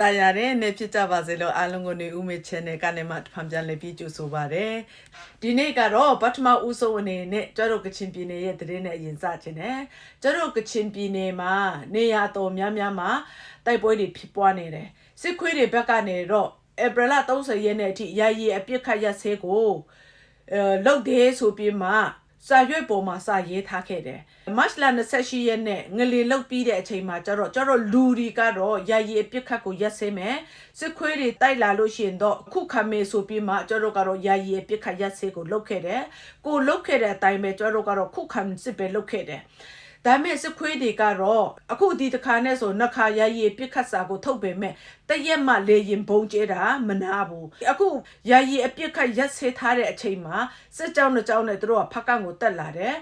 တာယာတဲ့နေ့ဖြစ်ကြပါစေလို့အားလုံးကိုနေဦးမေ channel ကနေမှတစ်ဖန်ပြန်လည်ပြီးကြိုဆိုပါရစေဒီနေ့ကတော့ပထမဦးဆုံးအနေနဲ့ကျတို့ကချင်ပြည်နယ်ရဲ့သတင်းနဲ့အရင်စခြင်းနဲ့ကျတို့ကချင်ပြည်နယ်မှာနေရာတော်များများမှာတိုက်ပွဲတွေဖြစ်ပွားနေတယ်စစ်ခွေးတွေဘက်ကနေတော့ဧပြီလ30ရက်နေ့အထိယာယီအပြစ်ခတ်ရက်စဲကိုအဲလုတ်တယ်ဆိုပြီးမှ စာရွက်ပေါ်မှာစာရေးထားခဲ့တယ်။မတ်လ28ရက်နေ့ငလီလုတ်ပြီးတဲ့အချိန်မှာကျတော့ကျတော့လူဒီကတော့ယာယီအပြစ်ခတ်ကိုရက်စဲမယ်။စစ်ခွေးတွေတိုက်လာလို့ရှိရင်တော့ခုခံမယ်ဆိုပြီးမှကျတော့ကတော့ယာယီအပြစ်ခတ်ရက်စဲကိုလုတ်ခဲ့တယ်။ကိုလုတ်ခဲ့တဲ့အတိုင်းပဲကျတော့ကတော့ခုခံစစ်ပဲလုတ်ခဲ့တယ်။ ဒါမဲ့စစ်ခွေးတွေကတော့အခုဒီတစ်ခါနဲ့ဆိုနှစ်ခါရရည်ပြစ်ခတ်စာကိုထုတ်ပေမဲ့တရက်မှလေရင်ဘုံကျဲတာမနာဘူးအခုရရည်အပြစ်ခတ်ရက်ဆေးထားတဲ့အချိန်မှာစစ်ကြောင်းတစ်ကြောင်းနဲ့သူတို့ကဖက်ကန်ကိုတက်လာတယ်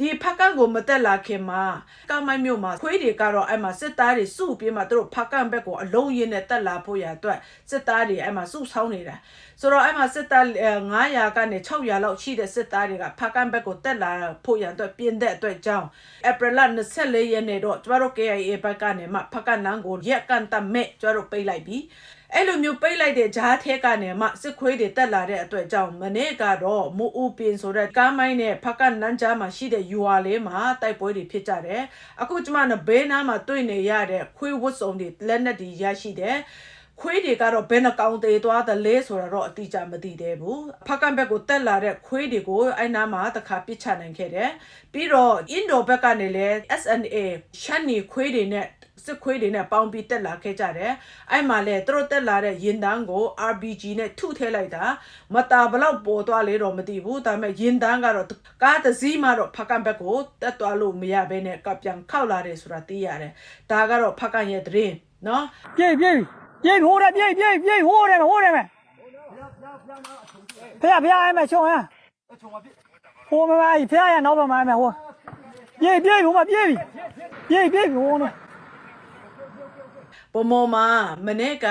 ဒီဖက်ကန်ကိုမတက်လာခင်မှာကမိုင်းမြို့မှာခွေးတွေကတော့အဲ့မှာစစ်သားတွေစုပြီးမှသူတို့ဖက်ကန်ဘက်ကိုအလုံးရင်းနဲ့တက်လာဖို့ရအတွက်စစ်သားတွေအဲ့မှာစုဆောင်းနေတာဆိုတော့အဲ့မှာစစ်သား900ကနေ600လောက်ရှိတဲ့စစ်သားတွေကဖက်ကန်ဘက်ကိုတက်လာဖို့ရအတွက်ပြင်တဲ့အတွက်ကြောင့်ဧပြီလ24ရက်နေ့တော့ကျမတို့ KIA ဘက်ကနေမှဖက်ကန်လန်းကိုရက်ကန်တမဲ့ကျမတို့ပိတ်လိုက်ပြီ အဲ့လိုမျိုးပိတ်လိုက်တဲ့ဂျားထဲကနေမှစစ်ခွေးတွေတက်လာတဲ့အတွက်ကြောင့်မနေ့ကတော့မူဦးပင်ဆိုတဲ့ကားမိုင်းနဲ့ဖက်ကနန်းကြားမှာရှိတဲ့ UR လေးမှာတိုက်ပွဲတွေဖြစ်ကြတယ်အခုကျမတို့ဘေးနားမှာတွေ့နေရတဲ့ခွေးဝတ်စုံတွေလက်နက်တွေရရှိတယ်ခွေးတွေကတော့ဘယ်နှကောင်သေးသွားသလဲဆိုတာတော့အတိအကျမသိသေးဘူးဖက်ကန်ဘက်ကိုတက်လာတဲ့ခွေးတွေကိုအဲ့နားမှာတခါပစ်ချနိုင်ခဲ့တယ်ပြီးတော့အင်ဒိုဘက်ကနေလည်း SNA ရှန်နီခွေးတွေနဲ့ စစ်ခွေးတွေနဲ့ပေါင်းပြီးတက်လာခဲ့ကြတယ်။အဲ့မှာလေသူတို့တက်လာတဲ့ရင်တန်းကို RPG နဲ့ထုထဲလိုက်တာမတာဘလောက်ပေါ်သွားလေတော့မသိဘူးဒါပေမဲ့ရင်တန်းကတော့ကားတစ်စီးမှတော့ဖကန်ဘက်ကိုတက်သွားလို့မရဘဲနဲ့ကပြန်ခောက်လာတယ်ဆိုတာသိရတယ်။ဒါကတော့ဖကန်ရဲ့သတင်းနော်ပြေးပြေးပြေးဟိုးတယ်ပြေးပြေးပြေးဟိုးတယ်ဟိုးတယ်မယ်ဖះဖះအဲ့မဲ့ချုံဟမ်ဟိုးမမဖះရဲ့နောက်တော့မှအဲ့မဲ့ဟိုးပြေးပြေးဟိုမှာပြေးပြီပြေးပြေးဟိုးနော် ပုံမောမှာမနေ့က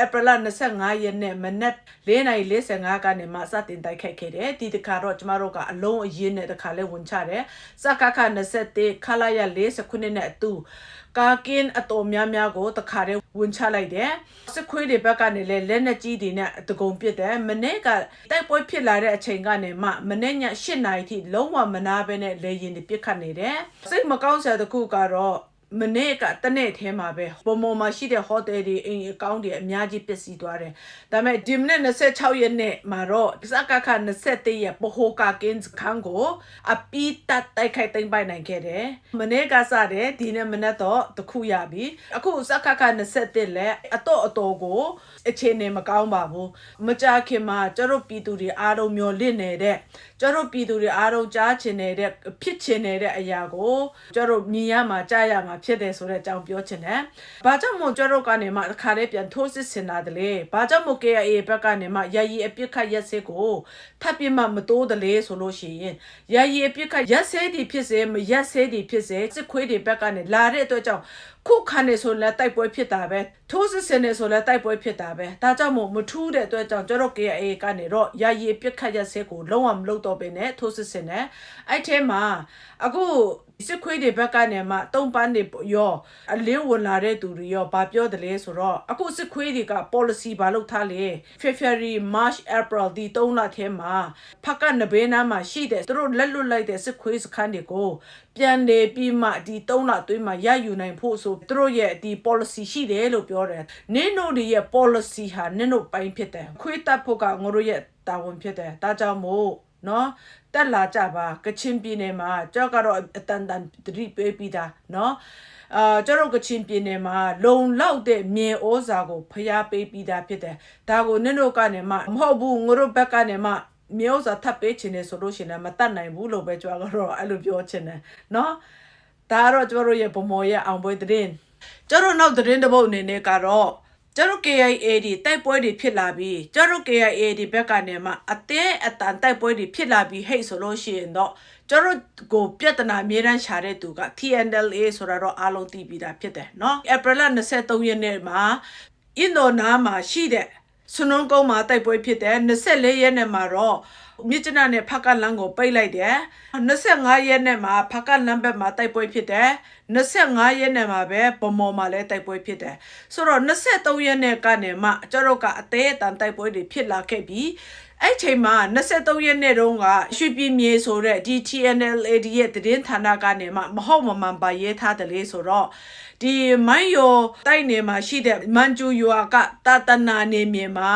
ဧပြီလ25ရက်နေ့မနက်4:45ကနေမှစတင်တိုက်ခိုက်ခဲ့တယ်ဒီတခါတော့ကျမတို့ကအလုံးအရင်နဲ့တခါလဲဝင်ချတယ်စကခ21ခလာရ49နဲ့အတူကာကင်းအတော်များများကိုတခါတည်းဝင်ချလိုက်တယ်စစ်ခွေးတွေဘက်ကနေလဲလက်နက်ကြီးတွေနဲ့တကုံပစ်တယ်မနေ့ကတိုက်ပွဲဖြစ်လာတဲ့အချိန်ကနေမှမနေ့ည8နာရီထိလုံးဝမနာဘဲနဲ့လေရင်တွေပစ်ခတ်နေတယ်စိတ်မကောင်းစရာတစ်ခုကတော့ မနေ့ကတနေ့ထဲမှာပဲပုံပေါ်မှာရှိတဲ့ဟိုတယ်တွေအိမ်အကောင့်တွေအများကြီးပျက်စီးသွားတယ်။ဒါပေမဲ့ဒီမနေ့26ရက်နေ့မှာတော့စကခ21ရက်ပဟိုကာကင်းခန်းကိုအပီးတတ်တိုက်ခိုက်သိမ်းပိုက်နိုင်ခဲ့တယ်။မနေ့ကစတဲ့ဒီနေ့မနေ့တော့တခုရပြီ။အခုစကခ21လဲအတော့အတော်ကိုအခြေအနေမကောင်းပါဘူး။မကြခင်မှာကျတို့ပြည်သူတွေအားလုံးမျောလင့်နေတဲ့ကျတို့ပြည်သူတွေအားလုံးကြားချင်နေတဲ့ဖြစ်ချင်နေတဲ့အရာကိုကျတို့မြင်ရမှာကြားရမှာဖြစ်တယ်ဆိုတဲ့အကြောင်းပြောချင်တယ်။ဘာကြောင့်မို့ကျတို့ကနေမှတစ်ခါလေးပြန်ထိုးစစ်ဆင်တာတလေ။ဘာကြောင့်မို့ KIA ဘက်ကနေမှယာယီအပြစ်ခတ်ရက်စစ်ကိုထပ်ပြမှမတိုးတလေဆိုလို့ရှိရင်ယာယီအပြစ်ခတ်ရက်စဲဒီဖြစ်စေမရက်စဲဒီဖြစ်စေစစ်ခွေးတွေဘက်ကနေလာတဲ့အတွက်ကြောင့် ခုခံနေဆိုလဲတိုက်ပွဲဖြစ်တာပဲထိုးစစ်ဆင်နေဆိုလဲတိုက်ပွဲဖြစ်တာပဲဒါကြောင့်မို့မထူးတဲ့အတွက်ကြောင့်ကျတို့ KIA ကနေတော့ယာယီအပြစ်ခတ်ရက်စဲကိုလုံးဝမလုပ်တော့ဘဲနဲ့ထိုးစစ်ဆင်နေအဲ့ထဲမှာအခုစစ်ခွေးတွေဘက်ကနေမှတုံးပန်းတွေရောအလင်းဝင်လာတဲ့သူတွေရောဗာပြောတယ်လေဆိုတော့အခုစစ်ခွေးတွေက policy ဘာလုပ်ထားလဲ February March April ဒီ3လထဲမှာဖက်ကနဘေးနားမှာရှိတဲ့သူတို့လက်လွတ်လိုက်တဲ့စစ်ခွေးစခန်းတွေကိုပြန်လေပြီးမှဒီ3လအတွင်းမှာရယူနိုင်ဖို့ဆိုသူတို့ရဲ့ဒီ policy ရှိတယ်လို့ပြောတယ်နင်းတို့ရဲ့ policy ဟာနင်းတို့ပိုင်းဖြစ်တယ်ခွေးတပ်ဖို့ကငါတို့ရဲ့တာဝန်ဖြစ်တယ်ဒါကြောင့်မို့နော်တက်လာကြပါကချင်ပြည်နယ်မှာကြောက်ကတော့အတန်တန်တတိပေးပြီးသားနော်အာကျတော့ကချင်ပြည်နယ်မှာလုံလောက်တဲ့မြေဩဇာကိုဖျားပေးပြီးသားဖြစ်တယ်ဒါကိုနင်တို့ကနေမှမဟုတ်ဘူးငါတို့ဘက်ကနေမှမြေဩဇာထပ်ပေးချင်တယ်ဆိုလို့ရှိရင်မတတ်နိုင်ဘူးလို့ပဲကြွားကတော့အဲ့လိုပြောချင်တယ်နော် ဒါကတော့ကျတို့ရဲ့ဗမော်ရဲ့အောင်ပွဲသတင်းကျတို့နောက်သတင်းတစ်ပုတ်အနေနဲ့ကတော့ကျတို့ KIA ဒီတိုက်ပွဲတွေဖြစ်လာပြီးကျတို့ KIA ဒီဘက်ကနေမှအသေးအတန်တိုက်ပွဲတွေဖြစ်လာပြီးဟိတ်ဆိုလို့ရှိရင်တော့ကျတို့ကိုပြဿနာအမြဲတမ်းရှာတဲ့သူက TNLA ဆိုတာတော့အားလုံးသိပြီးသားဖြစ်တယ်เนาะ April 23ရက်နေ့မှာအင်ဒိုနာမှာရှိတဲ့ ဆွနုံးကုန်းမှာတိုက်ပွဲဖြစ်တယ်24ရက်နေ့မှာတော့မြစ်ကျနနဲ့ဖက်ကလန်းကိုပိတ်လိုက်တယ်25ရက်နေ့မှာဖက်ကလန်းဘက်မှာတိုက်ပွဲဖြစ်တယ်25ရက်နေ့မှာပဲဗမော်မှာလည်းတိုက်ပွဲဖြစ်တယ်ဆိုတော့23ရက်နေ့ကနေမှကျတော့ကအသေးအတန်တိုက်ပွဲတွေဖြစ်လာခဲ့ပြီး အဲ့ချိန်မှာ23ရက်နေ့တုန်းကရွှေပြည်မြေဆိုတဲ့ DTNLAD ရဲ့တည်င်းဌာနကနေမှမဟုတ်မမှန်ပါရေးထားတယ်လေဆိုတော့ဒီမိုင်းယောတိုက်နေမှာရှိတဲ့မန်ကျူယွာကတာတနာနေမြေမှာ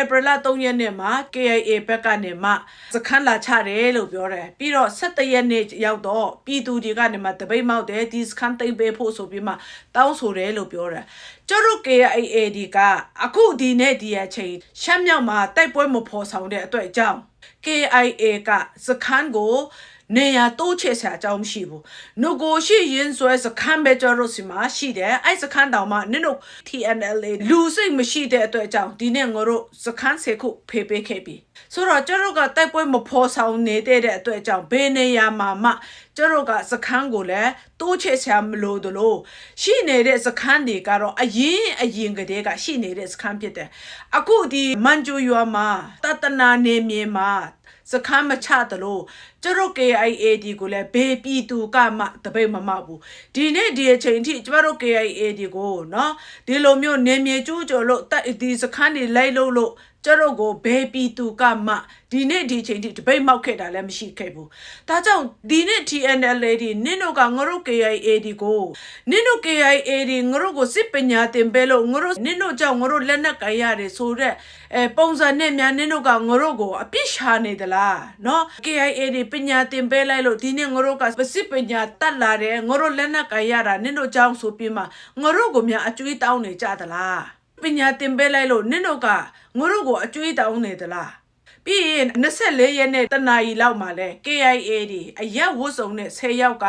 ဧပြီလ3ရက်နေ့မှာ KIA ဘက်ကနေမှစခန်းလာချတယ်လို့ပြောတယ်ပြီးတော့17ရက်နေ့ရောက်တော့ပြည်သူတွေကနေမှတပိတ်မောက်တယ်ဒီစခန်းသိမ်းပေးဖို့ဆိုပြီးမှတောင်းဆိုတယ်လို့ပြောတယ်ကျတို့ KIA ဒီကအခုဒီနေ့ဒီအချိန်ရှမ်းမြောက်မှာတိုက်ပွဲမဖော်ဆောင်တဲ့အတွက်ကြောင့် KIA ကစခန်းကို နေရတိုးချဲ့ဆရာအကြောင်းမရှိဘူး။ငကိုရှိရင်ဆိုရစခန်းပဲကြော်လို့စီမှာရှိတယ်။အဲ့စခန်းတောင်မှနင်တို့ TNLA လူစိတ်မရှိတဲ့အတွက်ကြောင့်ဒီနေ့ငါတို့စခန်းစေခုဖေးပေးခဲ့ပြီ။ဆိုတော့ကျတို့ကတိုက်ပွဲမဖော်ဆောင်နေတဲ့အတွက်ကြောင့်ဘယ်နေရာမှာမှကျတို့ကစခန်းကိုလည်းတိုးချဲ့ဆရာမလို့တလို့ရှိနေတဲ့စခန်းတွေကတော့အရင်အရင်ကတည်းကရှိနေတဲ့စခန်းဖြစ်တယ်။အခုဒီမန်ဂျူရွာမှာတတနာနေမြေမှာစခန်းမချတလို့ ကျတို့ KIA ဒီကိုလည်းဘေးပြည်သူကမှတပိတ်မမောက်ဘူးဒီနေ့ဒီအချိန်ထိကျမတို့ KIA ဒီကိုเนาะဒီလိုမျိုးနေမြေကျူးကျော်လို့တက်ဒီစခန်းတွေလိုက်လို့လို့ကျတို့ကိုဘေးပြည်သူကမှဒီနေ့ဒီချိန်ထိတပိတ်မောက်ခဲ့တာလည်းမရှိခဲ့ဘူးဒါကြောင့်ဒီနေ့ TNL ဒီနင်တို့ကငါတို့ KIA ဒီကိုနင်တို့ KIA ဒီငါတို့ကိုစစ်ပညာသင်ပေးလို့ငါတို့နင်တို့ကြောင့်ငါတို့လက်နက်ကင်ရတယ်ဆိုတော့အဲပုံစံနဲ့များနင်တို့ကငါတို့ကိုအပြစ်ရှာနေသလားเนาะ KIA ဒီ ပညာသင်ပေးလိုက်လို့ဒီနေ့ငါတို့ကစစ်ပညာတတ်လာတယ်ငါတို့လက်နက်ကင်ရတာနင်တို့ကြောင့်ဆိုပြီးမှငါတို့ကိုများအကျွေးတောင်းနေကြသလားပညာသင်ပေးလိုက်လို့နင်တို့ကငါတို့ကိုအကျွေးတောင်းနေသလားပြီးရင်24ရက်နေ့တနာရီလောက်မှာလဲ KIA ဒီအရက်ဝတ်စုံနဲ့10ယောက်က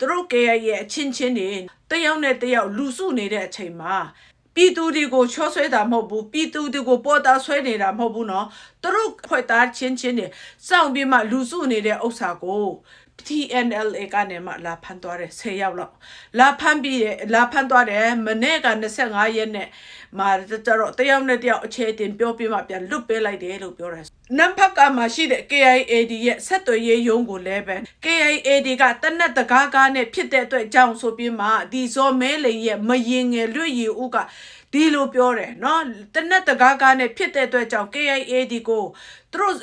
သူတို့ KIA ရဲ့အချင်းချင်းတွေတယောက်နဲ့တယောက်လူစုနေတဲ့အချိန်မှာ ပြည်သူတွေကိုချောဆွဲတာမဟုတ်ဘူးပြည်သူတွေကိုပေါ်တာဆွဲနေတာမဟုတ်ဘူးเนาะသူတို့ဖွဲ့သားချင်းချင်းတွေစောင့်ပြီးမှလူစုနေတဲ့ဥစ္စာကို TNLA ကနေမှလာဖမ်းသွားတယ်10ရောက်လောက်လာဖမ်းပြီးတယ်လာဖမ်းသွားတယ်မနေ့က25ရက်နဲ့မှာကျတော့တယောက်နဲ့တယောက်အခြေတင်ပြောပြမှပြန်လွတ်ပေးလိုက်တယ်လို့ပြောတယ်နမ်ဖက်ကမှာရှိတဲ့ KIAD ရဲ့ဆက်သွယ်ရေးရုံးကိုလည်းပဲ KIAD ကတနက်တကားကားနဲ့ဖြစ်တဲ့အတွက်ကြောင့်ဆိုပြီးမှဒီဇော်မဲလိန်ရဲ့မရင်ငယ်လွတ်ရည်ဦးက ဒီလိုပြောတယ်နော်တနက်တကားကားနဲ့ဖြစ်တဲ့အတွက်ကြောင့် KIAD ကိုသူတို့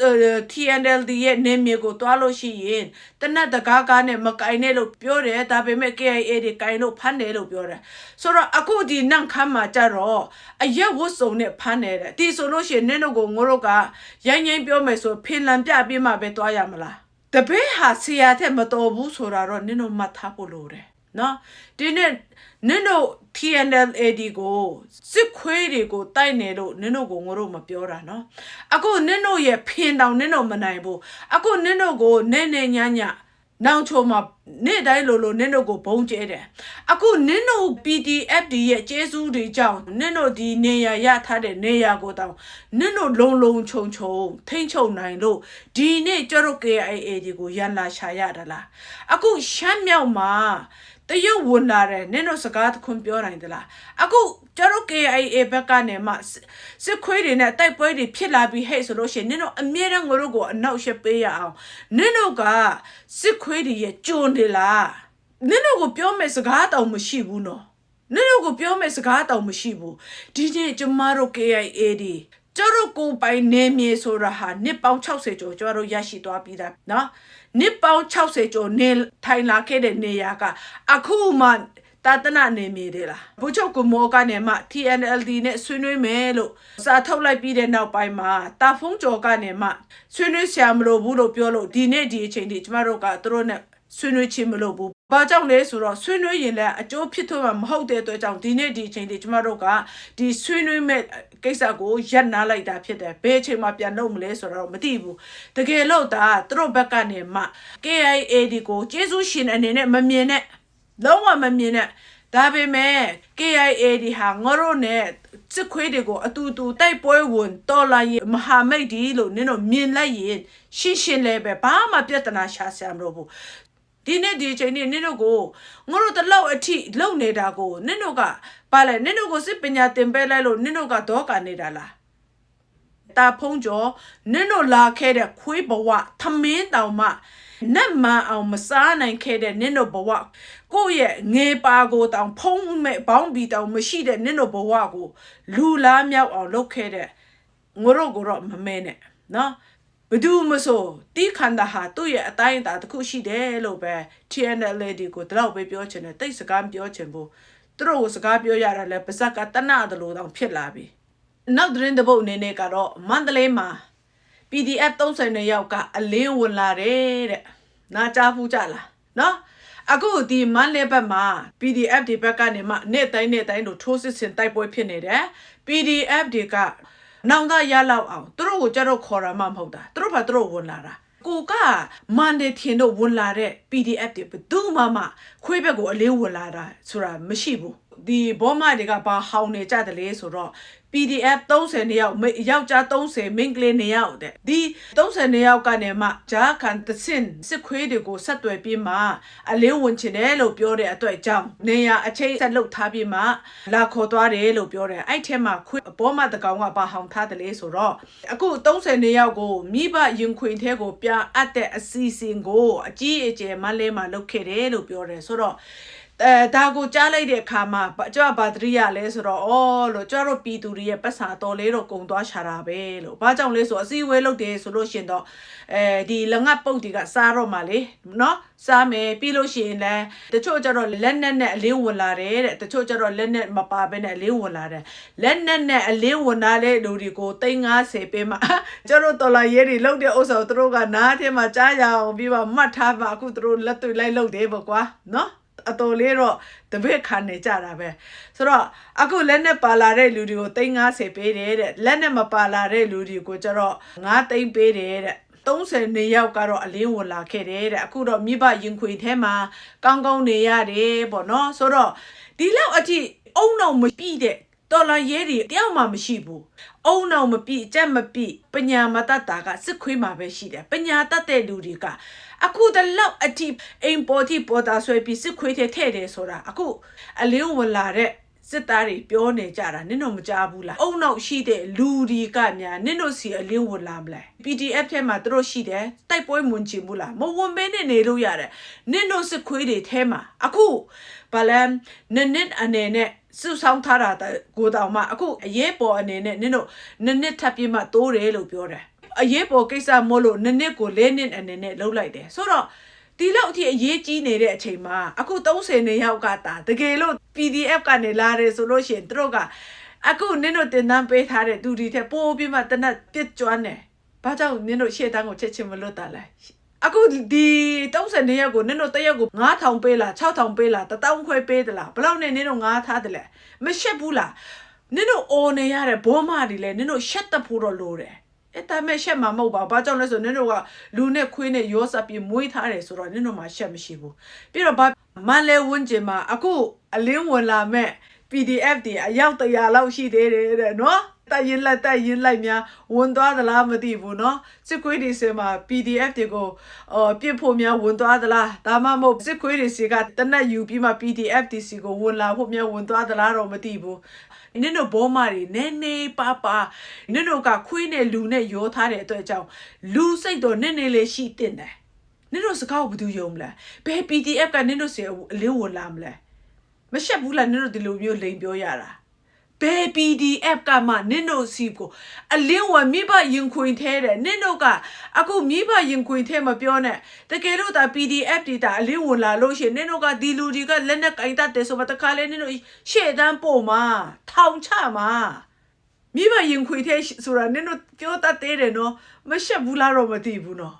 TNLD ရဲ့နေမြေကိုသွားလို့ရှိရင်တနက်တကားကားနဲ့မကင်နဲ့လို့ပြောတယ်ဒါပေမဲ့ KIAD ကင်လို့ဖမ်းတယ်လို့ပြောတယ်ဆိုတော့အခုဒီနန့်ခမ်းမှာကြတော့အရက်ဝတ်စုံနဲ့ဖမ်းတယ်တဲ့ဒီဆိုလို့ရှိရင်နင့်တို့ကိုငိုးတို့ကရိုင်းရိုင်းပြောမယ်ဆိုဖင်လန်ပြပြီးမှပဲသွားရမလားတပည့်ဟာဆရာတဲ့မတော်ဘူးဆိုတာတော့နင်တို့မှတ်ထားဖို့လိုတယ် နော်ဒီနေ့နင်တို့ TNLAD ကိုစစ်ခွေးတွေကိုတိုက်နေလို့နင်တို့ကိုငါတို့မပြောတာနော်အခုနင်တို့ရဲ့ဖင်တောင်နင်တို့မနိုင်ဘူးအခုနင်တို့ကိုနဲနဲညညနောင်ချိုမှာနေ့တိုင်းလိုလိုနင်တို့ကိုဘုံကျဲတယ်အခုနင်တို့ PDF ဒီရဲ့ကျေးဇူးတွေကြောင့်နင်တို့ဒီနေရရထားတဲ့နေရကိုတောင်နင်တို့လုံလုံခြုံခြုံထိမ့်ချုပ်နိုင်လို့ဒီနေ့ကျတော့ KIA ဒီကိုရန်လာရှာရတာလားအခုရှမ်းမြောက်မှာ တရုတ်ဝင်လာတယ်နင်တို့စကားတခွန်းပြောနိုင်သလားအခုကျတို့ KIA ဘက်ကနေမှစစ်ခွေးတွေနဲ့တိုက်ပွဲတွေဖြစ်လာပြီးဟဲ့ဆိုလို့ရှိရင်နင်တို့အမြဲတမ်းငါတို့ကိုအနောက်ရှက်ပေးရအောင်နင်တို့ကစစ်ခွေးတွေရဲ့ကြုံနေလားနင်တို့ကိုပြောမယ်စကားတောင်မရှိဘူးနော်နင်တို့ကိုပြောမယ်စကားတောင်မရှိဘူးဒီနေ့ကျမတို့ KIA ဒီ ကျတို့ကိုပိုင်နေမြေဆိုတာဟာနှစ်ပေါင်း60ကျော်ကျတို့ရရှိသွားပြီးသားနော်နှစ်ပေါင်း60ကျော်နေထိုင်လာခဲ့တဲ့နေရာကအခုမှတာသနာနေမြေတွေလားဘုချုပ်ကမောကနေမှ TNLD နဲ့ဆွေးနွေးမယ်လို့စာထုတ်လိုက်ပြီးတဲ့နောက်ပိုင်းမှာတာဖုံးကျော်ကနေမှဆွေးနွေးဆရာမလို့ဘူးလို့ပြောလို့ဒီနေ့ဒီအချိန်ထိကျမတို့ကသူတို့နဲ့ဆွေးနွေးခြင်းမလို့ဘူး ဘာကြောင့်လဲဆိုတော့ဆွေးနွေးရင်လည်းအကျိုးဖြစ်ထွန်းမှာမဟုတ်တဲ့အတွက်ကြောင့်ဒီနေ့ဒီအချိန်ထိကျမတို့ကဒီဆွေးနွေးမဲ့ကိစ္စကိုရပ်နားလိုက်တာဖြစ်တယ်။ဘယ်အချိန်မှပြန်လုပ်မလဲဆိုတော့မသိဘူး။တကယ်လို့ဒါသူတို့ဘက်ကနေမှ KIA ဒီကိုကျေးဇူးရှင်အနေနဲ့မမြင်နဲ့လုံးဝမမြင်နဲ့ဒါပေမဲ့ KIA ဒီဟာငါတို့နဲ့စစ်ခွေးတွေကိုအတူတူတိုက်ပွဲဝင်တော်လာရင်မဟာမိတ်ဒီလို့နင်တို့မြင်လိုက်ရင်ရှင်းရှင်းလေးပဲဘာမှပြဿနာရှာဆရာမလို့ဘူး ဒီနေ့ဒီအချိန်នេះနင်တို့ကိုငါတို့တလောက်အထိလုံနေတာကိုနင်တို့ကပါလဲနင်တို့ကိုစစ်ပညာသင်ပေးလိုက်လို့နင်တို့ကဒေါကနေတာလားတာဖုံးကျော်နင့်တို့လာခဲ့တဲ့ခွေးဘဝသမင်းတောင်မှနတ်မန်အောင်မစားနိုင်ခဲ့တဲ့နင့်တို့ဘဝကိုယ့်ရဲ့ငေပါကိုတောင်ဖုံးမဲ့ဘောင်းဘီတောင်မရှိတဲ့နင့်တို့ဘဝကိုလူလားမြောက်အောင်လုပ်ခဲ့တဲ့ငိုတို့ကိုတော့မမဲနဲ့နော် ဘယ်သူမဆိုတီးခန္ဓာဟာသူ့ရဲ့အတိုင်းအတာတစ်ခုရှိတယ်လို့ပဲ TNL ဒီကိုတလောက်ပဲပြောချင်တယ်တိတ်စကားမပြောချင်ဘူးသူတို့ကိုစကားပြောရတာလဲပါဇက်ကတနတယ်လို့တောင်ဖြစ်လာပြီနောက်သတင်းတစ်ပုတ်အနေနဲ့ကတော့မန္တလေးမှာ PDF 32ယောက်ကအလင်းဝင်လာတယ်တဲ့နားကြားဖူးကြလားနော်အခုဒီမန္တလေးဘက်မှာ PDF ဒီဘက်ကနေမှနေ့တိုင်းနေ့တိုင်းတို့ထိုးစစ်ဆင်တိုက်ပွဲဖြစ်နေတယ် PDF တွေက နောင်တရလောက်အောင်သူတို့ကိုကြတော့ခေါ်ရမှာမဟုတ်တာသူတို့ဘာသူတို့ဝင်လာတာကိုကမန်ဒေထင်တို့ဝင်လာတဲ့ PDF တွေဘယ်သူမှမခွေးဘက်ကိုအလင်းဝင်လာတာဆိုတာမရှိဘူး ဒီဘောမတွေကဘာဟောင်းနေကြတယ်လေဆိုတော့ PDF 30နေယောက်မိယောက်ျား30မိန်းကလေး2ယောက်တဲ့ဒီ30နေယောက်ကနေမှဂျာကန်တစင်စစ်ခွေးတွေကိုဆက်သွယ်ပြီးမှအလင်းဝင်ချင်တယ်လို့ပြောတဲ့အတွက်ကြောင့်နေရအချိန်ဆက်လုပ်ထားပြီးမှလာခေါ်သွားတယ်လို့ပြောတယ်အဲ့ထဲမှာခွေးအပေါ်မှာတကောင်ကဘာဟောင်းထားတယ်လေဆိုတော့အခု30နေယောက်ကိုမိဘရင်ခွင်ထဲကိုပြန်အပ်တဲ့အစီအစဉ်ကိုအကြီးအကျယ်မလဲမှာလုပ်ခဲ့တယ်လို့ပြောတယ်ဆိုတော့ အဲဒါကိုကြားလိုက်တဲ့အခါမှာဘာကျွတ်ဘာတရိရလဲဆိုတော့အော်လို့ကျွတ်တို့ပြည်သူတွေရဲ့ပတ်စာတော်လေးတော့ကုံသွားရှာတာပဲလို့ဘာကြောင့်လဲဆိုအစည်းအဝေးလုပ်တယ်ဆိုလို့ရှရင်တော့အဲဒီလငတ်ပုတ်တီကစားတော့မှလေနော်စားမယ်ပြီးလို့ရှိရင်လည်းတချို့ကျတော့လက်နက်နဲ့အလင်းဝင်လာတယ်တဲ့တချို့ကျတော့လက်နက်မပါဘဲနဲ့အလင်းဝင်လာတယ်လက်နက်နဲ့အလင်းဝင်လာတဲ့လူတွေကို350ပေးမှကျတို့တော်လာရဲတွေလောက်တဲ့ဥစ္စာကိုသူတို့ကနားထဲမှာကြားရအောင်ပြီးမှမှတ်ထားမှအခုသူတို့လက်တွေ့လိုက်လုပ်တယ်ပေါ့ကွာနော် အတော်လေးတော့တပည့်ခံနေကြတာပဲဆိုတော့အခုလက်နဲ့ပါလာတဲ့လူတွေကို350ပေးတယ်တဲ့လက်နဲ့မပါလာတဲ့လူတွေကိုကျတော့9သိန်းပေးတယ်တဲ့30နေရောက်ကတော့အလင်းဝင်လာခဲ့တယ်တဲ့အခုတော့မိဘရင်ခွေထဲမှာကောင်းကောင်းနေရတယ်ပေါ့နော်ဆိုတော့ဒီလောက်အထိအုံနောက်မပြည့်တဲ့ တော်လာရဲတွေတယောက်မှမရှိဘူးအုံနောက်မပြည့်အကြက်မပြည့်ပညာမတတ်တာကစစ်ခွေးမှာပဲရှိတယ်ပညာတတ်တဲ့လူတွေကအခုတလောက်အထိအိမ်ပေါ်တိပေါ်တာဆွဲပြီးစစ်ခွေးထဲထည့်တယ်ဆိုတာအခုအလင်းဝင်လာတဲ့စစ်သားတွေပြောနေကြတာနင်တို့မကြားဘူးလားအုံနောက်ရှိတဲ့လူတွေကများနင်တို့စီအလင်းဝင်လာမလား PDF ထဲမှာသူတို့ရှိတယ်တိုက်ပွဲမွန်ချင်ဘူးလားမဝင်ဘဲနဲ့နေလို့ရတယ်နင်တို့စစ်ခွေးတွေထဲမှာအခုဘာလဲနစ်နစ်အနေနဲ့ စုဆောင်ထားတာကိုတောင်မှအခုအရေးပေါ်အနေနဲ့နင်တို့နစ်နစ်ထပ်ပြီးမှတိုးတယ်လို့ပြောတယ်အရေးပေါ်ကိစ္စမို့လို့နစ်နစ်ကိုလေးနစ်အနေနဲ့လှုပ်လိုက်တယ်ဆိုတော့ဒီလောက်အထိအရေးကြီးနေတဲ့အချိန်မှာအခု30နေရောက်ကတာတကယ်လို့ PDF ကနေလာတယ်ဆိုလို့ရှိရင်သူတို့ကအခုနင်တို့တင်တန်းပေးထားတဲ့သူဒီထက်ပိုပြီးမှတနက်ပြစ်ကျွမ်းတယ်ဘာကြောင့်နင်တို့ရှေ့တန်းကိုချက်ချင်းမလွတ်တာလဲ အခုဒီ30နေရက်ကိုနင်တို့တစ်ရက်ကို9000ပေးလား6000ပေးလား1000ခွဲပေးသလားဘယ်လောက်နဲ့နင်တို့ငားထားတယ်လဲမရှက်ဘူးလားနင်တို့အော်နေရတဲ့ဘောမတွေလဲနင်တို့ရှက်တတ်ဖို့တော့လိုတယ်အဲ့ဒါမဲ့ရှက်မှာမဟုတ်ပါဘူး။ဘာကြောင့်လဲဆိုတော့နင်တို့ကလူနဲ့ခွေးနဲ့ရောစပ်ပြီးမွေးထားတယ်ဆိုတော့နင်တို့မှာရှက်မရှိဘူး။ပြီးတော့ဘာမန်လဲဝန်းကျင်မှာအခုအလင်းဝင်လာမဲ့ PDF တွေအယောက်တရာလောက်ရှိသေးတယ်တဲ့နော်။ တက်ရင်လက်တက်ရင်လိုက်များဝင်သွားသလားမသိဘူးနော်စစ်ခွေးတွေစင်မှာ PDF တွေကိုအော်ပြစ်ဖို့များဝင်သွားသလားဒါမှမဟုတ်စစ်ခွေးတွေစီကတနက်ယူပြီးမှ PDF ဒီစီကိုဝင်လာဖို့များဝင်သွားသလားတော့မသိဘူးနင်တို့ဘောမတွေနည်းနည်းပါပါနင်တို့ကခွေးနဲ့လူနဲ့ရောထားတဲ့အတွက်ကြောင့်လူစိတ်တော့နည်းနည်းလေးရှိတင်တယ်နင်တို့စကားကိုဘယ်သူယုံမလဲဘယ် PDF ကနင်တို့စီအလင်းဝင်လာမလဲမရှက်ဘူးလားနင်တို့ဒီလိုမျိုးလိန်ပြောရတာ ဘယ် PDF ကမှနင်တို့စီကိုအလင်းဝင်မိဘရင်ခွင်ထဲတယ်နင်တို့ကအခုမိဘရင်ခွင်ထဲမပြောနဲ့တကယ်လို့ဒါ PDF တွေဒါအလင်းဝင်လာလို့ရှိရင်နင်တို့ကဒီလူတွေကလက်နဲ့ကင်တတ်တယ်ဆိုမှတခါလဲနင်တို့ရှေ့တန်းပို့မှာထောင်ချမှာမိဘရင်ခွင်ထဲဆိုတာနင်တို့ပြောတတ်သေးတယ်နော်မရှက်ဘူးလားတော့မသိဘူးနော်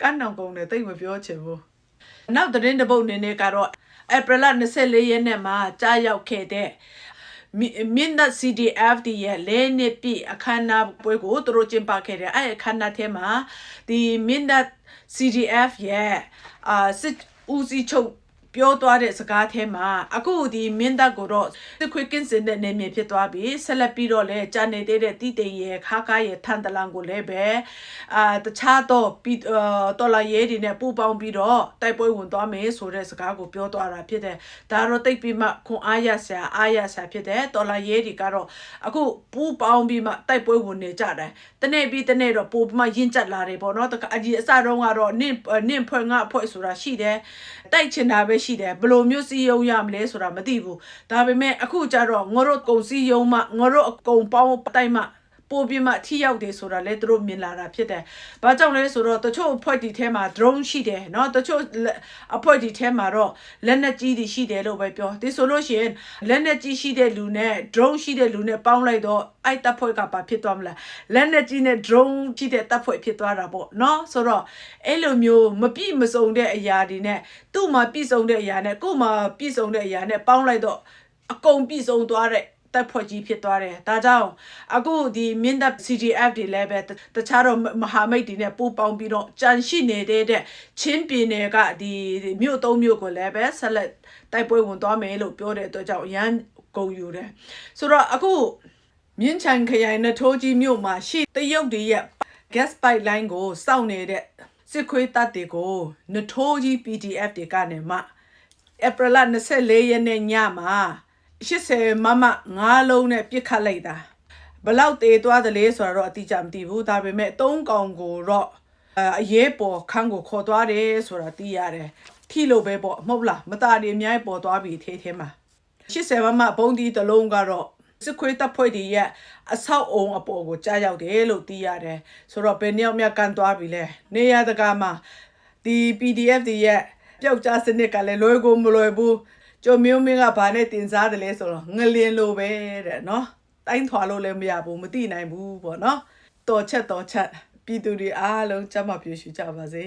ကန်းနောင်ကုန်းနဲ့တိတ်မပြောချင်ဘူးနောက်သတင်းတစ်ပုတ်အနေနဲ့ကတော့ဧပြီလ24ရက်နေ့မှာကြားရောက်ခဲ့တဲ့ မြင့်သက် CDF ဒီရဲ့လဲနှစ်ပြည့်အခမ်းအနားပွဲကိုသူတို့ကျင်းပခဲ့တယ်အဲ့အခမ်းအနားထဲမှာဒီမြင့်သက် CDF ရဲ့အာစစ်ဦးစီးချုပ် ပြောသွားတဲ့စကားထဲမှာအခုဒီမင်းတပ်ကိုတော့စစ်ခွေးကင်းစင်တဲ့နေမြေဖြစ်သွားပြီဆက်လက်ပြီးတော့လည်းကြာနေသေးတဲ့တိတိရဲ့ခါကားရဲ့ထန်တလန်ကိုလည်းပဲအာတခြားတော့ပြီးအာတော်လာရဲတွေနဲ့ပူပေါင်းပြီးတော့တိုက်ပွဲဝင်သွားမယ်ဆိုတဲ့စကားကိုပြောသွားတာဖြစ်တယ်ဒါတော့တိတ်ပြီးမှခွန်အားရဆရာအားရဆရာဖြစ်တယ်တော်လာရဲတွေကတော့အခုပူပေါင်းပြီးမှတိုက်ပွဲဝင်နေကြတယ်တနေ့ပြီးတနေ့တော့ပိုပြီးမှရင့်ကျက်လာတယ်ပေါ့နော်တခါအကြီးအစတုန်းကတော့နင့်နင့်ဖွဲ့ငါအဖွဲ့ဆိုတာရှိတယ်တိုက်ချင်တာပဲရှိတယ်ဘယ်လိုမျိုးစီယုံရမလဲဆိုတာမသိဘူးဒါပေမဲ့အခုကျတော့ငါတို့ကုံစီယုံမှငါတို့အကုံပေါင်းတိုက်မှ ပိုပြီးမှထိရောက်တယ်ဆိုတာလဲသူတို့မြင်လာတာဖြစ်တယ်။ဘာကြောင့်လဲဆိုတော့တချို့အဖွဲ့ဒီထဲမှာ drone ရှိတယ်เนาะတချို့လက်အဖွဲ့ဒီထဲမှာတော့လက်နက်ကြီးတွေရှိတယ်လို့ပဲပြော။ဒီဆိုလို့ရှိရင်လက်နက်ကြီးရှိတဲ့လူနဲ့ drone ရှိတဲ့လူနဲ့ပေါင်းလိုက်တော့အဲ့တပ်ဖွဲ့ကပါဖြစ်သွားမလား။လက်နက်ကြီးနဲ့ drone ရှိတဲ့တပ်ဖွဲ့ဖြစ်သွားတာပေါ့เนาะဆိုတော့အဲ့လိုမျိုးမပြည့်မစုံတဲ့အရာတွေနဲ့သူ့မှာပြည့်စုံတဲ့အရာနဲ့ကို့မှာပြည့်စုံတဲ့အရာနဲ့ပေါင်းလိုက်တော့အကုန်ပြည့်စုံသွားတဲ့ တပ်ဖွဲ့ကြီးဖြစ်သွားတယ်။ဒါကြောင့်အခုဒီမင်းတပ် CDF တွေလည်းပဲတခြားတော့မဟာမိတ်တွေနဲ့ပူးပေါင်းပြီးတော့ကြန့်ရှိနေတဲ့တဲ့ချင်းပြည်နယ်ကဒီမြို့သုံးမြို့ကိုလည်းပဲဆက်လက်တိုက်ပွဲဝင်သွားမယ်လို့ပြောတဲ့အတွက်ကြောင့်ရန်ကုန်ယူတယ်။ဆိုတော့အခုမြင်းချန်ခရိုင်နထိုးကြီးမြို့မှာရှိတရုတ်တွေရဲ့ gas pipeline ကိုစောင့်နေတဲ့စစ်ခွေးတပ်တွေကိုနထိုးကြီး PDF တွေကနေမှဧပြီလ24ရက်နေ့ညမှာ 80မမ9လုံးနဲ့ပြစ်ခတ်လိုက်တာဘယ်လောက်တေသွားတယ်လဲဆိုတော့အတိအကျမသိဘူးဒါပေမဲ့၃កောင်ကိုတော့အဲအရေးပေါ်ခန်းကိုခေါ်သွားတယ်ဆိုတာသိရတယ်ထီလို့ပဲပေါ့မဟုတ်လားမသားတွေအများကြီးပေါ်သွားပြီသေးသေးမှာ80မမဘုံဒီတစ်လုံးကတော့စစ်ခွေးတပ်ဖွဲ့တွေရဲ့အဆောက်အုံအပေါ်ကိုကြားရောက်တယ်လို့သိရတယ်ဆိုတော့ဘယ်နှစ်ယောက်များကန်သွားပြီလဲနေရတကာမှာဒီ PDF တွေရဲ့ပျောက်ကြားစနစ်ကလည်းလွယ်ကိုမလွယ်ဘူး ကျုံမျိုးမင်းကဘာနဲ့တင်စားတယ်လဲဆိုတော့ငလင်လိုပဲတဲ့နော်တိုင်းထွာလို့လည်းမရဘူးမသိနိုင်ဘူးပေါ့နော်တော်ချက်တော်ချက်ပြည်သူတွေအားလုံးကြမ်းမပြည့်ရှူကြပါစေ